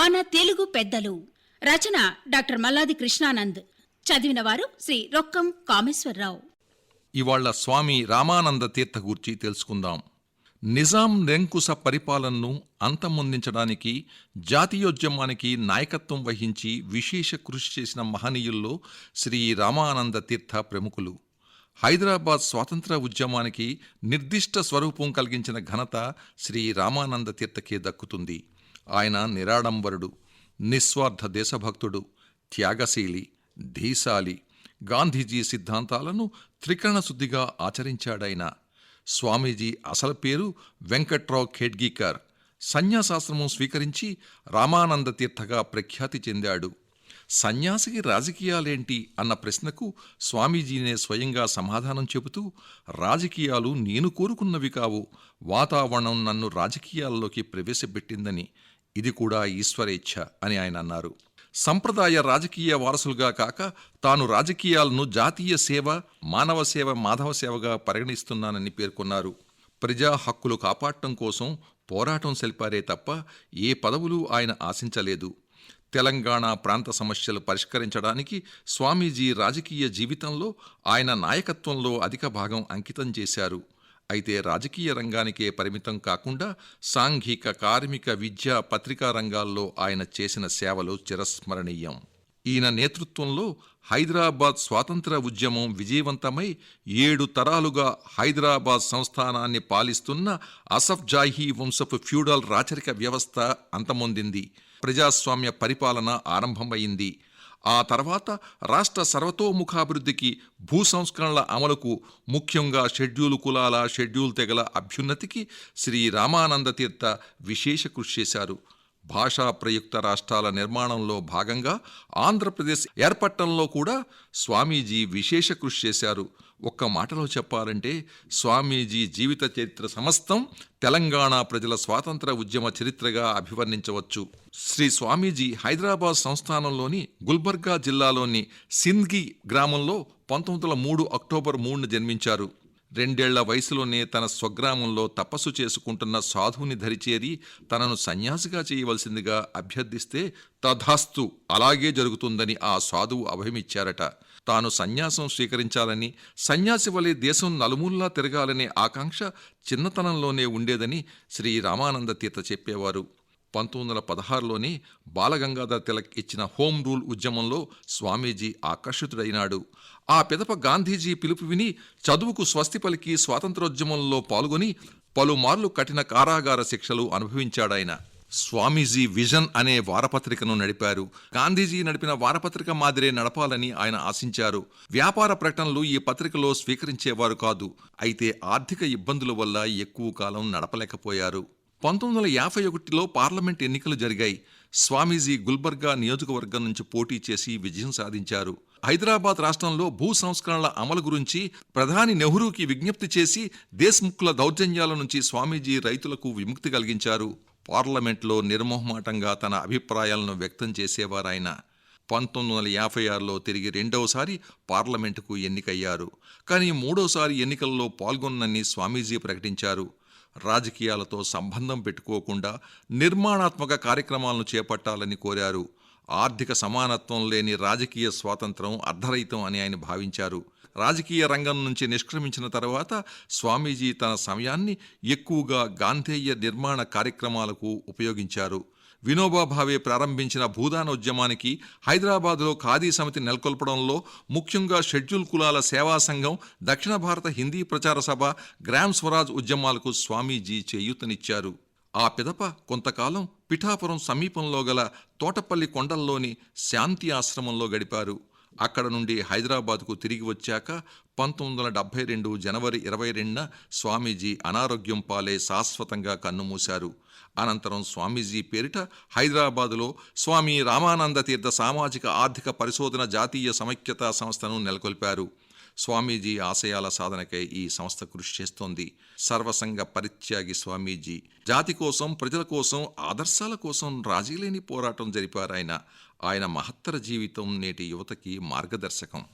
మన తెలుగు పెద్దలు. రచన డాక్టర్ మల్లాది కృష్ణానంద్. చదివిన వారు శ్రీ రొక్కం కామేశ్వరరావు. ఇవాళ్ళ స్వామి రామానంద తీర్థ గూర్చి తెలుసుకుందాం. నిజాం నిరంకుశ పరిపాలనను అంతమొందించడానికి జాతీయోద్యమానికి నాయకత్వం వహించి విశేష కృషి చేసిన మహనీయుల్లో శ్రీ రామానంద తీర్థ ప్రముఖులు. హైదరాబాద్ స్వాతంత్ర ఉద్యమానికి నిర్దిష్ట స్వరూపం కలిగించిన ఘనత శ్రీ రామానంద తీర్థకే దక్కుతుంది. ఆయన నిరాడంబరుడు నిస్వార్థ దేశభక్తుడు త్యాగశీలి ధీశాలి. గాంధీజీ సిద్ధాంతాలను త్రికరణశుద్ధిగా ఆచరించాడాయన. స్వామీజీ అసలు పేరు వెంకట్రావు ఖేడ్గీకర్. సన్యాసాశ్రమం స్వీకరించి రామానంద తీర్థగా ప్రఖ్యాతి చెందాడు. సన్యాసికి రాజకీయాలేంటి అన్న ప్రశ్నకు స్వామీజీనే స్వయంగా సమాధానం చెబుతూ రాజకీయాలు నేను కోరుకున్నవి కావు వాతావరణం నన్ను రాజకీయాల్లోకి ప్రవేశపెట్టిందని ఇది కూడా ఈశ్వరేచ్ఛ అని ఆయన అన్నారు. సంప్రదాయ రాజకీయ వారసులుగా కాక తాను రాజకీయాలను జాతీయ సేవ మానవ సేవ మాధవ సేవగా పరిగణిస్తున్నానని పేర్కొన్నారు. ప్రజా హక్కులు కాపాడటం కోసం పోరాటం సెల్పారే తప్ప ఏ పదవులు ఆయన ఆశించలేదు. తెలంగాణ ప్రాంత సమస్యలు పరిష్కరించడానికి స్వామీజీ రాజకీయ జీవితంలో ఆయన నాయకత్వంలో అధిక భాగం అంకితం చేశారు. అయితే రాజకీయ రంగానికే పరిమితం కాకుండా సాంఘిక కార్మిక విద్యా పత్రికా రంగాల్లో ఆయన చేసిన సేవలు చిరస్మరణీయం. ఈయన నేతృత్వంలో హైదరాబాద్ స్వాతంత్ర ఉద్యమం విజయవంతమై ఏడు తరాలుగా హైదరాబాద్ సంస్థానాన్ని పాలిస్తున్న అసఫ్ జాహీ వంశపు ఫ్యూడల్ రాచరిక వ్యవస్థ అంతమొందింది. ప్రజాస్వామ్య పరిపాలన ఆరంభమైంది ఆ తర్వాత రాష్ట్ర సర్వతోముఖాభివృద్ధికి భూ సంస్కరణల అమలుకు ముఖ్యంగా షెడ్యూల్ కులాల షెడ్యూల్ తెగల అభ్యున్నతికి శ్రీ రామానంద తీర్థ విశేష కృషి చేశారు. భాషా ప్రయుక్త రాష్ట్రాల నిర్మాణంలో భాగంగా ఆంధ్రప్రదేశ్ ఏర్పట్టంలో కూడా స్వామీజీ విశేష కృషి చేశారు. ఒక్క మాటలో చెప్పాలంటే స్వామీజీ జీవిత చరిత్ర సమస్తం తెలంగాణ ప్రజల స్వాతంత్ర ఉద్యమ చరిత్రగా అభివర్ణించవచ్చు. శ్రీ స్వామీజీ హైదరాబాద్ సంస్థానంలోని గుల్బర్గా జిల్లాలోని సింద్గి గ్రామంలో పంతొమ్మిది వందల మూడు అక్టోబర్ మూడున జన్మించారు. రెండేళ్ళ వయసులోనే తన స్వగ్రామంలో తపస్సు చేసుకుంటున్న సాధువుని ధరిచేరి తనను సన్యాసిగా చేయవలసిందిగా అభ్యర్థిస్తే తథాస్తు అలాగే జరుగుతుందని ఆ సాధువు అభయమిచ్చారట. తాను సన్యాసం స్వీకరించాలని సన్యాసి వలె దేశం నలుమూల్లా తిరగాలనే ఆకాంక్ష చిన్నతనంలోనే ఉండేదని శ్రీ రామానంద తీర్థ చెప్పేవారు. పంతొమ్మిది వందల పదహారులోనే బాలగంగాధర్ తిలక్ ఇచ్చిన హోం రూల్ ఉద్యమంలో స్వామీజీ ఆకర్షితుడైనాడు. ఆ పిదప గాంధీజీ పిలుపు విని చదువుకు స్వస్తి పలికి స్వాతంత్రోద్యమంలో పాల్గొని పలుమార్లు కఠిన కారాగార శిక్షలు అనుభవించాడాయన. స్వామీజీ విజన్ అనే వారపత్రికను నడిపారు. గాంధీజీ నడిపిన వారపత్రిక మాదిరే నడపాలని ఆయన ఆశించారు. వ్యాపార ప్రకటనలు ఈ పత్రికలో స్వీకరించేవారు కాదు. అయితే ఆర్థిక ఇబ్బందుల వల్ల ఎక్కువ కాలం నడపలేకపోయారు. పంతొమ్మిది వందల యాభై ఒకటిలో పార్లమెంట్ ఎన్నికలు జరిగాయి. స్వామీజీ గుల్బర్గా నియోజకవర్గం నుంచి పోటీ చేసి విజయం సాధించారు. హైదరాబాద్ రాష్ట్రంలో భూ సంస్కరణల అమలు గురించి ప్రధాని నెహ్రూకి విజ్ఞప్తి చేసి దేశ్ముఖ్ల దౌర్జన్యాల నుంచి స్వామీజీ రైతులకు విముక్తి కలిగించారు. పార్లమెంట్లో నిర్మోహమాటంగా తన అభిప్రాయాలను వ్యక్తం చేసేవారాయన. పంతొమ్మిది వందల యాభై ఆరులో తిరిగి రెండవసారి పార్లమెంటుకు ఎన్నికయ్యారు. కానీ మూడోసారి ఎన్నికల్లో పాల్గొన్నని స్వామీజీ ప్రకటించారు. రాజకీయాలతో సంబంధం పెట్టుకోకుండా నిర్మాణాత్మక కార్యక్రమాలను చేపట్టాలని కోరారు. ఆర్థిక సమానత్వం లేని రాజకీయ స్వాతంత్రం అర్ధరహితం అని ఆయన భావించారు. రాజకీయ రంగం నుంచి నిష్క్రమించిన తర్వాత స్వామీజీ తన సమయాన్ని ఎక్కువగా గాంధేయ నిర్మాణ కార్యక్రమాలకు ఉపయోగించారు. వినోబా భావే ప్రారంభించిన భూదాన ఉద్యమానికి హైదరాబాదులో ఖాదీ సమితి నెలకొల్పడంలో ముఖ్యంగా షెడ్యూల్ కులాల సేవా సంఘం దక్షిణ భారత హిందీ ప్రచార సభ గ్రామ్ స్వరాజ్ ఉద్యమాలకు స్వామీజీ చేయూతనిచ్చారు. ఆ పిదప కొంతకాలం పిఠాపురం సమీపంలో గల తోటపల్లి కొండల్లోని శాంతి ఆశ్రమంలో గడిపారు. అక్కడ నుండి హైదరాబాద్కు తిరిగి వచ్చాక పంతొమ్మిది వందల డెబ్బై రెండు జనవరి ఇరవై రెండున స్వామీజీ అనారోగ్యం పాలే శాశ్వతంగా కన్నుమూశారు అనంతరం స్వామీజీ పేరిట హైదరాబాదులో స్వామి రామానంద తీర్థ సామాజిక ఆర్థిక పరిశోధన జాతీయ సమైక్యతా సంస్థను నెలకొల్పారు. స్వామీజీ ఆశయాల సాధనకై ఈ సంస్థ కృషి చేస్తోంది. సర్వసంగ పరిత్యాగి స్వామీజీ జాతి కోసం ప్రజల కోసం ఆదర్శాల కోసం రాజీలేని పోరాటం జరిపారాయన ఆయన మహత్తర జీవితం నేటి యువతకి మార్గదర్శకం.